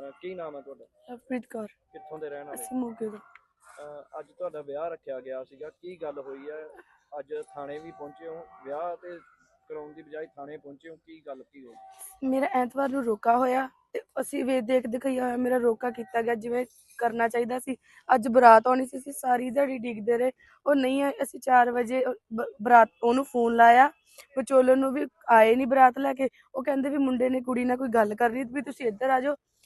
ਅਹ ਕੀ ਨਾਮ ਹੈ ਤੁਹਾਡਾ? ਲਵਪ੍ਰੀਤ ਕੌਰ। ਕਿੱਥੋਂ ਦੇ ਰਹਿਣ ਵਾਲੇ? ਅਸੀਂ ਮੋਗੇ ਤੋਂ। ਅਹ ਅੱਜ ਤੁਹਾਡਾ ਵਿਆਹ ਰੱਖਿਆ ਗਿਆ ਸੀਗਾ। ਕੀ ਗੱਲ ਹੋਈ ਹੈ? ਅੱਜ ਥਾਣੇ ਵੀ ਪਹੁੰਚੇ ਹੋ। ਵਿਆਹ ਤੇ ਕਰਾਉਣ ਦੀ ਬਜਾਏ ਥਾਣੇ ਪਹੁੰਚੇ ਹੋ। ਕੀ ਗੱਲ ਕੀ ਹੋਈ? ਮੇਰਾ ਐਤਵਾਰ ਨੂੰ ਰੋਕਾ ਹੋਇਆ ਤੇ ਅਸੀਂ ਵੇ ਦੇਖ ਦਿਖਾਈ ਹੋਇਆ। ਮੇਰਾ ਰੋਕਾ ਕੀਤਾ ਗਿਆ। ਜਿਵੇਂ ਕਰਨਾ ਚਾਹੀਦਾ ਸੀ। ਅੱਜ ਬਰਾਤ ਆਉਣੀ ਸੀ। ਅਸੀਂ ਸਾਰੀ ਦਿਹਾੜੀ ਡਿੱਗਦੇ ਰਹੇ। ਉਹ ਨਹੀਂ ਆਏ। ਅਸੀਂ 4 ਵਜੇ ਉਹ ਬ- ਬਰਾਤ ਉਹਨੂੰ ਫੋਨ ਲਾਇਆ। ਵਿਚੋਲਨ ਨੂੰ ਵੀ ਆਏ ਨਹੀਂ ਬਰਾਤ ਲੈ ਕੇ। ਉਹ ਕਹਿੰਦੇ ਵੀ ਮੁੰਡੇ ਨੇ ਕੁੜੀ ਨਾਲ ਕੋਈ ਗੱਲ ਕਰਨੀ ਵੀ ਤੁਸੀਂ ਇੱਧਰ ਆ ਜਾਓ।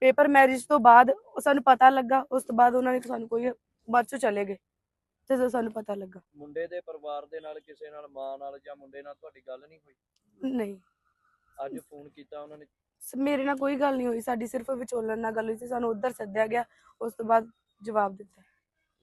ਪੇਪਰ ਮੈਰਿਜ ਤੋਂ ਬਾਅਦ ਉਹ ਸਾਨੂੰ ਪਤਾ ਲੱਗਾ ਉਸ ਤੋਂ ਬਾਅਦ ਉਹਨਾਂ ਨੇ ਸਾਨੂੰ ਕੋਈ ਬਾਅਦ ਚੋਂ ਚਲੇ ਗਏ ਜਦੋਂ ਸਾਨੂੰ ਪਤਾ ਲੱਗਾ। ਮੁੰਡੇ ਦੇ ਪਰਿਵਾਰ ਦੇ ਨਾਲ ਕਿਸੇ ਨਾਲ ਮਾਂ ਨਾਲ ਜਾਂ ਮੁੰਡੇ ਨਾਲ ਤੁਹਾਡੀ ਗੱਲ ਨਹੀਂ ਹੋਈ? ਨਹੀਂ। ਅੱਜ ਫੋਨ ਕੀਤਾ ਉਹਨਾਂ ਨੇ? ਮੇਰੇ ਨਾਲ ਕੋਈ ਗੱਲ ਨਹੀਂ ਹੋਈ ਸਾਡੀ ਸਿਰਫ ਵਿਚੋਲਨ ਨਾਲ ਗੱਲ ਹੋਈ ਸੀ ਸਾਨੂੰ ਉੱਧਰ ਸੱਦਿਆ ਗਿਆ ਉਸ ਤੋਂ ਬਾਅਦ ਜਵਾਬ ਦਿੱਤਾ।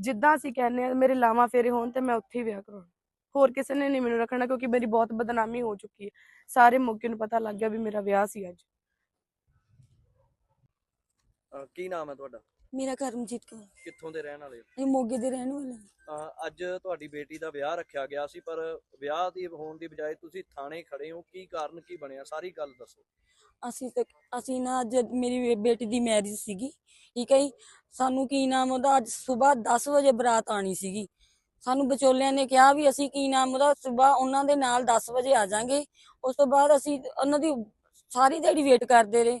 ਜਿੱਦਾਂ ਅਸੀਂ ਕਹਿੰਦੇ ਆ ਮੇਰੇ ਲਾਵਾਂ ਫੇਰੇ ਹੋਣ ਤੇ ਮੈਂ ਉੱਥੇ ਹੀ ਵਿਆਹ ਕਰਾਉਣਾ। ਹੋਰ ਕਿਸੇ ਨੇ ਨਹੀਂ ਮੈਨੂੰ ਰੱਖਣਾ ਕਿਉਂਕਿ ਮੇਰੀ ਬਹੁਤ ਬਦਨਾਮੀ ਹੋ ਚੁੱਕੀ ਹੈ। ਸਾਰੇ ਮੌਕੇ ਨੂੰ ਪਤਾ ਲੱਗ ਗਿਆ ਵੀ ਮੇਰਾ ਵਿਆਹ ਸੀ ਅੱਜ। ਅਹ ਕੀ ਨਾਮ ਹੈ ਤੁਹਾਡਾ? ਮੇਰਾ ਕਰਮਜੀਤ ਕੌਰ। ਕਿੱਥੋਂ ਦੇ ਰਹਿਣ ਵਾਲੇ ਹੋ? ਇਹ ਮੋਗੇ ਦੇ ਰਹਿਣ ਵਾਲੇ। ਅਹ ਅੱਜ ਤੁਹਾਡੀ ਬੇਟੀ ਦਾ ਵਿਆਹ ਰੱਖਿਆ ਗਿਆ ਸੀ ਪਰ ਵਿਆਹ ਦੀ ਹੋਣ ਦੀ ਬਜਾਏ ਤੁਸੀਂ ਥਾਣੇ ਖੜੇ ਹੋ। ਕੀ ਕਾਰਨ ਕੀ ਬਣਿਆ? ਸਾਰੀ ਗੱਲ ਦੱਸੋ। ਅਸੀਂ ਤੇ ਅਸੀਂ ਨਾ ਅੱਜ ਮੇਰੀ ਬੇ- ਬੇਟੀ ਦੀ ਮੈਰਿਜ ਸੀਗੀ। ਠੀਕ ਹੈ ਜੀ? ਸਾਨੂੰ ਕੀ ਨਾਮ ਉਹਦਾ? ਅੱਜ ਸਵੇਰ 10 ਵਜੇ ਬਰਾਤ ਆਣੀ ਸੀਗੀ। ਸਾਨੂੰ ਵਿਚੋਲਿਆਂ ਨੇ ਕਿਹਾ ਵੀ ਅਸੀਂ ਕੀ ਨਾਮ ਉਹਦਾ? ਸਵੇਰ ਉਹਨਾਂ ਦੇ ਨਾਲ 10 ਵਜੇ ਆ ਜਾਾਂਗੇ। ਉਸ ਤੋਂ ਬਾਅਦ ਅਸੀਂ ਉਹਨਾਂ ਦੀ ਸਾਰੀ ਦਿਹਾੜੀ ਵੇਟ ਕਰਦੇ ਰਹੇ।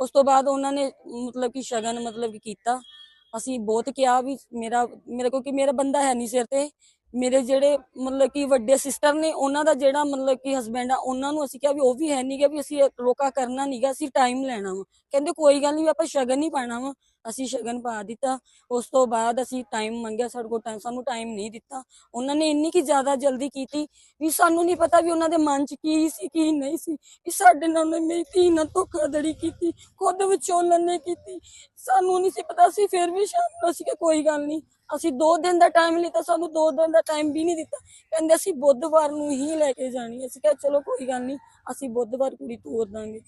ਉਸ ਤੋਂ ਬਾਅਦ ਉਹਨਾਂ ਨੇ ਮਤਲਬ ਕਿ ਸ਼ਗਨ ਮਤਲਬ ਕਿ ਕੀਤਾ। ਅਸੀਂ ਬਹੁਤ ਕਿਹਾ ਵੀ ਮੇਰਾ, ਮੇਰੇ ਕੋਲ ਕਿ ਮੇਰਾ ਬੰਦਾ ਹੈ ਨਹੀਂ ਸਿਰ ਤੇ। ਮੇਰੇ ਜਿਹੜੇ ਮਤਲਬ ਕਿ ਵੱਡੇ ਸਿਸਟਰ ਨੇ, ਉਹਨਾਂ ਦਾ ਜਿਹੜਾ ਮਤਲਬ ਕਿ ਹਸਬੈਂਡ ਆ, ਉਹਨਾਂ ਨੂੰ ਅਸੀਂ ਕਿਹਾ ਵੀ ਉਹ ਵੀ ਹੈ ਨਹੀਂਗਾ ਵੀ ਅਸੀਂ ਰੋਕਾ ਕਰਨਾ ਨਹੀਂਗਾ ਅਸੀਂ ਟਾਈਮ ਲੈਣਾ ਵਾ। ਕਹਿੰਦੇ ਕੋਈ ਗੱਲ ਨਹੀਂ ਵੀ ਆਪਾਂ ਸ਼ਗਨ ਹੀ ਪਾਣਾ ਵਾ। ਅਸੀਂ ਸ਼ਗਨ ਪਾ ਦਿੱਤਾ। ਉਸ ਤੋਂ ਬਾਅਦ ਅਸੀਂ ਟਾਈਮ ਮੰਗਿਆ ਸਾਡੇ ਕੋਲ ਟਾਈਮ ਸਾਨੂੰ ਟਾਈਮ ਨਹੀਂ ਦਿੱਤਾ। ਉਹਨਾਂ ਨੇ ਇੰਨੀ ਕੀ ਜ਼ਿਆਦਾ ਜਲਦੀ ਕੀਤੀ ਵੀ ਸਾਨੂੰ ਨਹੀਂ ਪਤਾ ਵੀ ਉਹਨਾਂ ਦੇ ਮਨ 'ਚ ਕੀ ਸੀ, ਕੀ ਨਹੀਂ ਸੀ। ਵੀ ਸਾਡੇ ਨਾਲ ਉਹਨੇ ਮੇਰੀ ਧੀ ਨਾਲ ਧੋਖਾਧੜੀ ਕੀਤੀ, ਖੁਦ ਵਿਚੋਲਨ ਨੇ ਕੀਤੀ। ਸਾਨੂੰ ਨਹੀਂ ਸੀ ਪਤਾ ਸੀ, ਫਿਰ ਵੀ ਸ਼ਾਮ ਨੂੰ ਅਸੀਂ ਕਿ ਕੋਈ ਗੱਲ ਨਹੀਂ। ਅਸੀਂ 2 ਦਿਨ ਦਾ ਟਾਈਮ ਲਿੱਤਾ, ਸਾਨੂੰ 2 ਦਿਨ ਦਾ ਟਾਈਮ ਵੀ ਨਹੀਂ ਦਿੱਤਾ। ਕਹਿੰਦੇ ਅਸੀਂ ਬੁੱਧਵਾਰ ਨੂੰ ਹੀ ਲੈ ਕੇ ਜਾਣੀ ਅਸੀਂ ਕਿਹਾ ਚਲੋ ਕੋਈ ਗੱਲ ਨਹੀਂ, ਅਸੀਂ ਬੁੱਧਵਾਰ ਕੁੜੀ ਤੋਰ ਦਾਂਗੇ।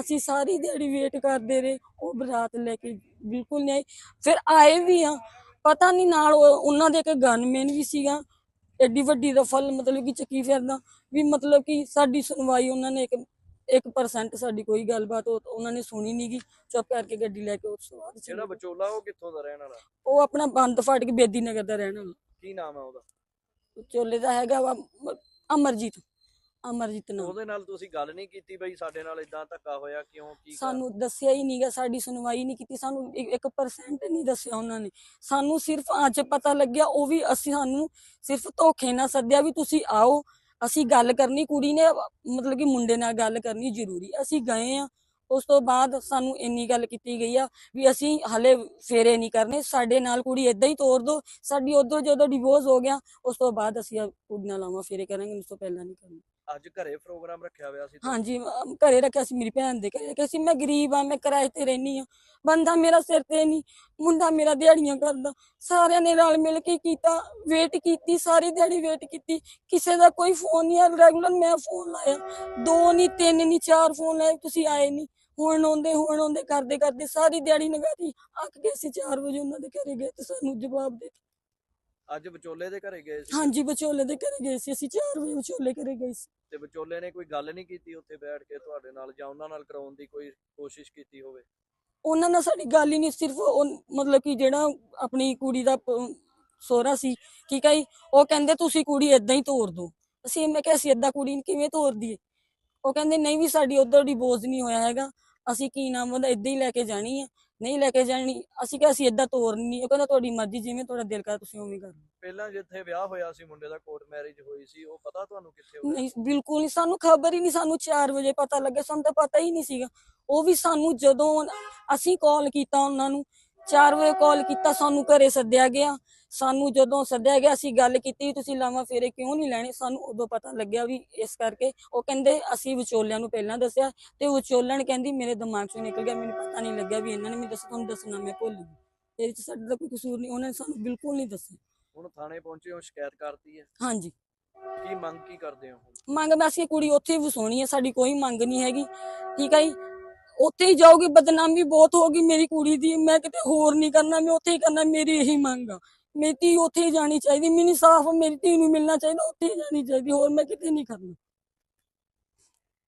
ਅਸੀਂ ਸਾਰੀ ਦਿਹਾੜੀ ਵੇਟ ਕਰਦੇ ਰਹੇ ਉਹ ਬਰਾਤ ਲੈ ਕੇ ਬਿਲਕੁਲ ਨਹੀਂ ਆਈ। ਫਿਰ ਆਏ ਵੀ ਆ ਪਤਾ ਨਹੀਂ ਨਾਲ ਉਹ- ਉਹਨਾਂ ਦੇ ਇੱਕ ਗਨਮੈਨ ਵੀ ਸੀਗਾ ਐਡੀ ਵੱਡੀ ਰਫਲ ਮਤਲਬ ਕਿ ਚੱਕੀ ਫਿਰਦਾ ਵੀ ਮਤਲਬ ਕਿ ਸਾਡੀ ਸੁਣਵਾਈ ਉਹਨਾਂ ਨੇ ਇੱਕ 1% ਸਾਡੀ ਕੋਈ ਗੱਲਬਾਤ ਉਹ- ਉਹਨਾਂ ਨੇ ਸੁਣੀ ਨਹੀਂਗੀ ਚੁੱਪ ਕਰਕੇ ਗੱਡੀ ਲੈ ਕੇ ਉਸ ਤੋਂ ਬਾਅਦ ਚਲੇ ਜਿਹੜਾ ਗਏ। ਵਿਚੋਲਾ ਉਹ ਕਿੱਥੋਂ ਦਾ ਰਹਿਣ ਵਾਲਾ? ਉਹ ਆਪਣਾ ਬੰਦ ਫਾਟ ਕੇ ਬੇਦੀ ਨਗਰ ਦਾ ਰਹਿਣ ਵਾਲਾ। ਕੀ ਨਾਮ ਹੈ ਉਹਦਾ? ਚੋਲੇ ਦਾ ਹੈਗਾ ਵਾ ਅਮਰਜੀਤ। ਅਮਰਜੀਤ ਨਾਮ ਉਹਦੇ ਨਾਲ ਤੁਸੀਂ ਗੱਲ ਨਹੀਂ ਕੀਤੀ ਬਈ ਸਾਡੇ ਨਾਲ ਇਦਾਂ ਧੱਕਾ ਹੋਇਆ ਕਿਉਂ ਕੀ? ਸਾਨੂੰ ਦੱਸਿਆ ਹੀ ਨਹੀਂਗਾ ਸਾਡੀ ਸੁਣਵਾਈ ਨਹੀਂ ਕੀਤੀ ਸਾਨੂੰ 1% ਨਹੀਂ ਦੱਸਿਆ ਉਹਨਾਂ ਨੇ। ਸਾਨੂੰ ਸਿਰਫ ਅੱਜ ਪਤਾ ਲੱਗਿਆ ਉਹ ਵੀ ਅਸੀਂ ਸਾਨੂੰ ਸਿਰਫ ਧੋਖੇ ਨਾਲ ਸੱਦਿਆ ਵੀ ਤੁਸੀਂ ਆਓ ਅਸੀਂ ਗੱਲ ਕਰਨੀ ਕੁੜੀ ਨੇ ਮਤਲਬ ਕਿ ਮੁੰਡੇ ਨਾਲ ਗੱਲ ਕਰਨੀ ਜ਼ਰੂਰੀ ਅਸੀਂ ਗਏ ਆ। ਉਸ ਤੋਂ ਬਾਅਦ ਸਾਨੂੰ ਇੰਨੀ ਗੱਲ ਕੀਤੀ ਗਈ ਆ ਵੀ ਅਸੀਂ ਹਲੇ ਫੇਰੇ ਨਹੀਂ ਕਰਨੇ ਸਾਡੇ ਨਾਲ ਕੁੜੀ ਇਦਾਂ ਹੀ ਤੋਰ ਦੋ ਸਾਡੀ ਉਧਰ ਜਦੋਂ ਡਿਵੋਰਸ ਹੋ ਗਿਆ ਉਸ ਤੋਂ ਬਾਅਦ ਅਸੀਂ ਕੁੜੀ ਨਾਲ ਲਾਵਾਂ ਫੇਰੇ ਕਰਾਂਗੇ ਉਸ ਤੋਂ ਪਹਿਲਾਂ ਨਹੀਂ ਕਰਨਾ। ਅੱਜ ਘਰੇ ਪ੍ਰੋਗਰਾਮ ਰੱਖਿਆ ਹੋਇਆ ਸੀ ਹਾਂਜੀ, ਅਮ, ਘਰੇ ਰੱਖਿਆ ਸੀ ਮੇਰੀ ਭੈਣ ਦੇ ਘਰੇ ਰੱਖਿਆ ਸੀ। ਮੈਂ ਗਰੀਬ ਆ ਮੈਂ ਕਿਰਾਏ ਤੇ ਰਹਿਨੀ ਆ ਬੰਦਾ ਮੇਰਾ ਸਿਰ ਤੇ ਨਹੀਂ, ਮੁੰਡਾ ਮੇਰਾ ਦਿਹਾੜੀਆਂ ਕਰਦਾ। ਸਾਰਿਆਂ ਨੇ ਰਲ ਮਿਲ ਕੇ ਕੀਤਾ ਵੇਟ ਕੀਤੀ, ਸਾਰੀ ਦਿਹਾੜੀ ਵੇਟ ਕੀਤੀ। ਕਿਸੇ ਦਾ ਕੋਈ ਫੋਨ ਨਹੀਂ ਆ ਰੈਗੂਲਰ ਮੈਂ ਫੋਨ ਲਾਇਆ। ਦੋ ਨਹੀਂ, ਤਿੰਨ ਨਹੀਂ, ਚਾਰ ਫੋਨ ਲਾਏ, ਤੁਸੀਂ ਆਏ ਨਹੀਂ। ਹੁਣ ਆਉਂਦੇ ਹੁਣ ਆਉਂਦੇ, ਕਰਦੇ ਕਰਦੇ ਸਾਰੀ ਦਿਹਾੜੀ ਲੰਘਾਤੀ ਅੱਕ ਗਏ ਸੀ 4 ਵਜੇ ਉਹਨਾਂ ਦੇ ਘਰੇ ਗਏ ਤੇ ਸਾਨੂੰ ਜਵਾਬ ਦੇ ਅੱਜ ਵਿਚੋਲੇ ਦੇ ਘਰੇ ਗਏ ਸੀ? ਹਾਂਜੀ ਵਿਚੋਲੇ ਦੇ ਘਰੇ ਗਏ ਸੀ। ਅਸੀਂ 4 ਵਜੇ ਵਿਚੋਲੇ ਘਰੇ ਗਏ ਸੀ। ਤੇ ਵਿਚੋਲੇ ਨੇ ਕੋਈ ਗੱਲ ਨਹੀਂ ਕੀਤੀ ਉੱਥੇ ਬੈਠ ਕੇ ਤੁਹਾਡੇ ਨਾਲ ਜਾਂ ਉਹਨਾਂ ਨਾਲ ਕਰਾਉਣ ਦੀ ਕੋਈ ਕੋਸ਼ਿਸ਼ ਕੀਤੀ ਹੋਵੇ? ਉਹਨਾਂ ਨਾਲ ਸਾਡੀ ਗੱਲ ਹੀ ਨਹੀਂ ਸਿਰਫ ਉਹ ਮਤਲਬ ਕਿ ਜਿਹੜਾ ਆਪਣੀ ਕੁੜੀ ਦਾ ਸਹੁਰਾ ਸੀ ਠੀਕ ਹੈ ਜੀ ਉਹ ਕਹਿੰਦੇ ਤੁਸੀਂ ਕੁੜੀ ਇਦਾਂ ਹੀ ਤੋਰ ਦਿਓ। ਅਸੀਂ ਮੈਂ ਕਿਹਾ ਅਸੀਂ ਏਦਾਂ ਕੁੜੀ ਨੂੰ ਕਿਵੇਂ ਤੋਰ ਦਈਏ? ਉਹ ਕਹਿੰਦੇ ਨਹੀਂ ਵੀ ਸਾਡੀ ਉਧਰ ਡਿਵੋਰਸ ਨਹੀਂ ਹੋਇਆ ਹੈਗਾ। ਅਸੀਂ ਕੀ ਨਾਮ ਉਹਦਾ ਇਦਾਂ ਹੀ ਲੈ ਕੇ ਜਾਣੀ ਹੈ ਨਹੀਂ ਲੈ ਕੇ ਜਾਣੀ। ਅਸੀਂ ਕਿਹਾ ਅਸੀਂ ਏਦਾਂ ਤੋਰਨੀ ਨਹੀਂ ਉਹ ਕਹਿੰਦਾ ਤੁਹਾਡੀ ਮਰਜ਼ੀ ਜਿਵੇਂ ਤੁਹਾਡਾ ਦਿਲ ਕਰਦਾ ਤੁਸੀਂ ਉਵੇਂ ਕਰ ਪਹਿਲਾਂ ਜਿੱਥੇ ਵਿਆਹ ਹੋਇਆ ਸੀ ਮੁੰਡੇ ਦਾ ਕੋਰਟ ਮੈਰਿਜ ਹੋਈ ਸੀ ਉਹ ਪਤਾ ਤੁਹਾਨੂੰ ਕਿੱਥੇ ਹੋਇਆ? ਨਹੀਂ ਬਿਲਕੁਲ ਨਹੀਂ। ਸਾਨੂੰ ਖਬਰ ਹੀ ਨਹੀਂ ਸਾਨੂੰ 4 ਵਜੇ ਪਤਾ ਲੱਗਾ। ਸਾਨੂੰ ਤਾਂ ਪਤਾ ਹੀ ਨਹੀਂ ਸੀਗਾ। ਉਹ ਵੀ ਸਾਨੂੰ ਜਦੋਂ ਅਸੀਂ ਕਾਲ ਕੀਤਾ ਉਹਨਾਂ ਨੂੰ 4 ਵਜੇ ਕਾਲ ਕੀਤਾ ਸਾਨੂੰ ਘਰੇ ਸੱਦਿਆ ਗਿਆ। ਸਾਨੂੰ ਜਦੋਂ ਸੱਦਿਆ ਗਿਆ ਅਸੀਂ ਗੱਲ ਕੀਤੀ ਤੁਸੀਂ ਲਾਵਾਂ ਫੇਰੇ ਕਿਉਂ ਨਹੀਂ ਲੈਣੇ? ਸਾਨੂੰ ਉਦੋਂ ਪਤਾ ਲੱਗਿਆ ਵੀ ਇਸ ਕਰਕੇ। ਉਹ ਕਹਿੰਦੇ ਅਸੀਂ ਵਿਚੋਲਿਆਂ ਨੂੰ ਪਹਿਲਾਂ ਦੱਸਿਆ ਤੇ ਵਿਚੋਲਣ ਕਹਿੰਦੀ ਮੇਰੇ ਦਿਮਾਗ ਚੋਂ ਨਿਕਲ ਗਿਆ ਮੈਨੂੰ ਪਤਾ ਨਹੀਂ ਲੱਗਿਆ ਵੀ ਇਹਨਾਂ ਨੇ ਮੈਨੂੰ ਦੱਸ ਤੁਹਾਨੂੰ ਦੱਸਣਾ ਮੈਂ ਭੁੱਲ ਗਈ। ਇਹਦੇ ਚ ਸਾਡਾ ਤਾਂ ਕੋਈ ਕਸੂਰ ਨਹੀਂ ਉਹਨਾਂ ਨੇ ਸਾਨੂੰ ਬਿਲਕੁਲ ਨਹੀਂ ਦੱਸਿਆ। ਹੁਣ ਥਾਣੇ ਪਹੁੰਚੇ ਹੋ ਸ਼ਿਕਾਇਤ ਕਰਤੀ ਹੈ? ਹਾਂਜੀ। ਕੀ ਮੰਗ ਕੀ ਕਰਦੇ ਹੋ? ਮੰਗ ਮੈਂ ਅਸੀਂ ਕੁੜੀ ਉੱਥੇ ਵਸਾਉਣੀ ਹੈ ਸਾਡੀ ਕੋਈ ਮੰਗ ਨਹੀਂ ਹੈਗੀ। ਠੀਕ ਹੈ ਜੀ? ਉੱਥੇ ਹੀ ਜਾਊਗੀ, ਬਦਨਾਮੀ ਬਹੁਤ ਹੋਗੀ ਮੇਰੀ ਕੁੜੀ ਦੀ, ਮੈਂ ਕਿਤੇ ਹੋਰ ਨਹੀਂ ਕਰਨਾ, ਮੈਂ ਉੱਥੇ ਹੀ ਕਰਨਾ, ਮੇਰੀ ਇਹੀ ਮੰਗ ਆ। ਮੇਰੀ ਧੀ ਉੱਥੇ ਹੀ ਜਾਣੀ ਚਾਹੀਦੀ, ਮੈਨੂੰ ਸਾਫ਼ ਮੇਰੀ ਧੀ ਨੂੰ ਮਿਲਣਾ ਚਾਹੀਦਾ, ਉੱਥੇ ਹੀ ਜਾਣੀ ਚਾਹੀਦੀ, ਹੋਰ ਮੈਂ ਕਿਤੇ ਨਹੀਂ ਕਰਨਾ।